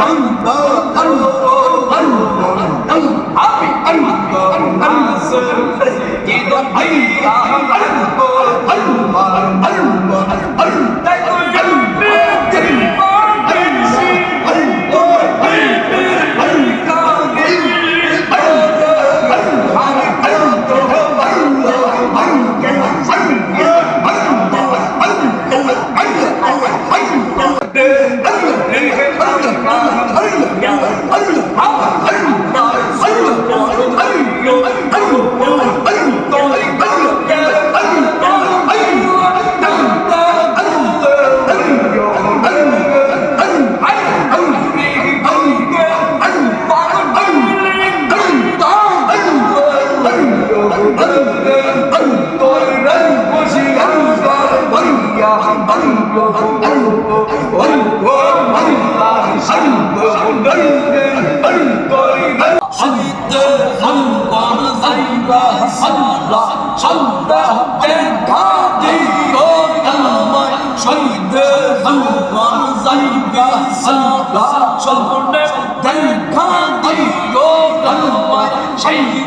দেখা দিও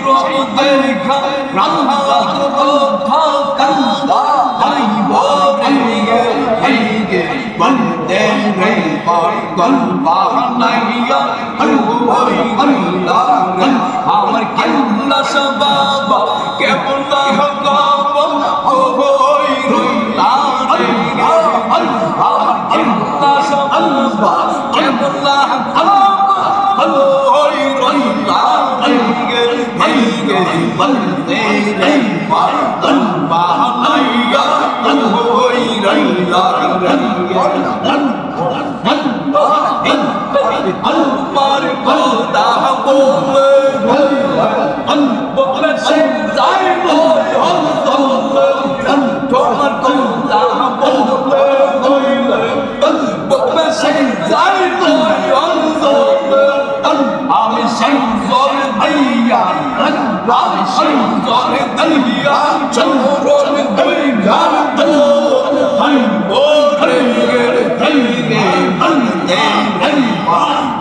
রব দেখা রান্না গে বন্দে রে পাগল বাহানাইয়া আল্লাহ আল্লাহ আমার কেল্লা সবাব কেমন হগাব ও হই রইলা রে আল্লাহ কেল্লা সবাব কেমন হগাব হই রইলা রে হেই গে বন্দে রে পাগল বাহানাইয়া আমার কথা বলে বলে বলে বলে আমি সেই জলে দিয়া আমি সেই জলে দিয়া চন্দ্র দিয়া হাই বোরে হাই রে বন্দে হাই পাগল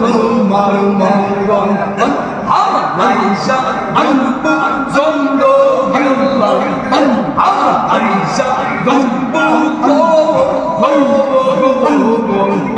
তোমার মঙ্গল আমার আইসা আনবু জন্দ গেলাম আমার আইসা গম্বু কো হো আল্লাহ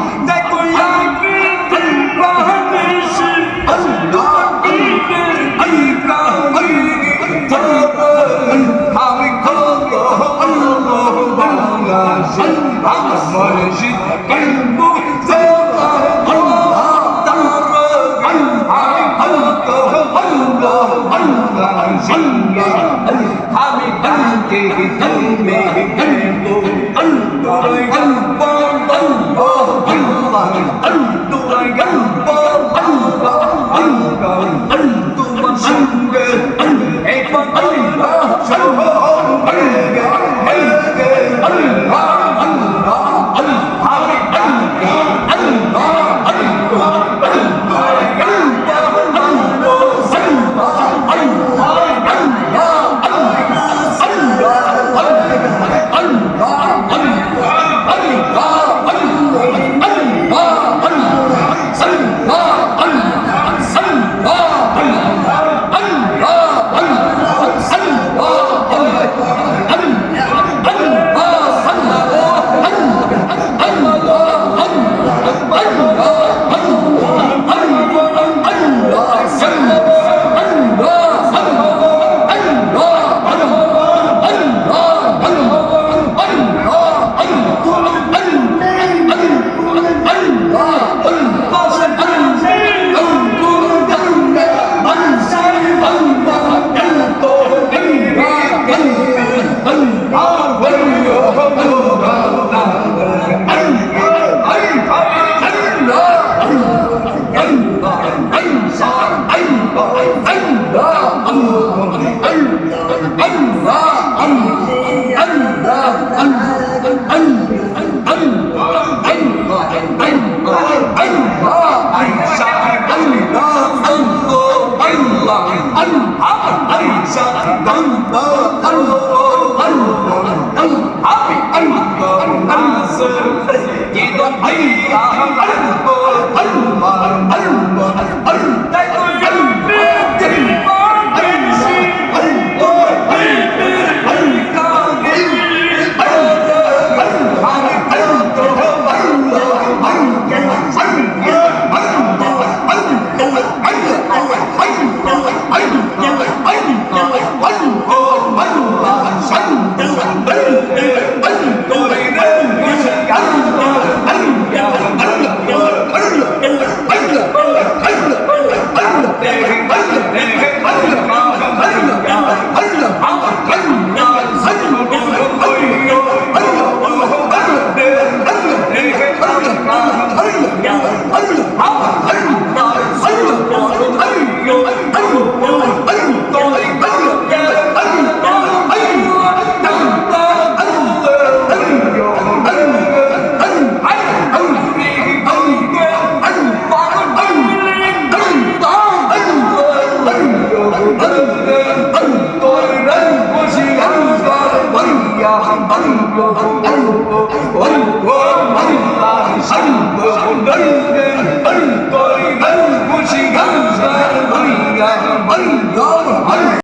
আমি কাকে তুমি কেমবু আল্লাহ গল্প গল্প গল্প আল্লাহ আল্লাহ আল্লাহ তোমার Allah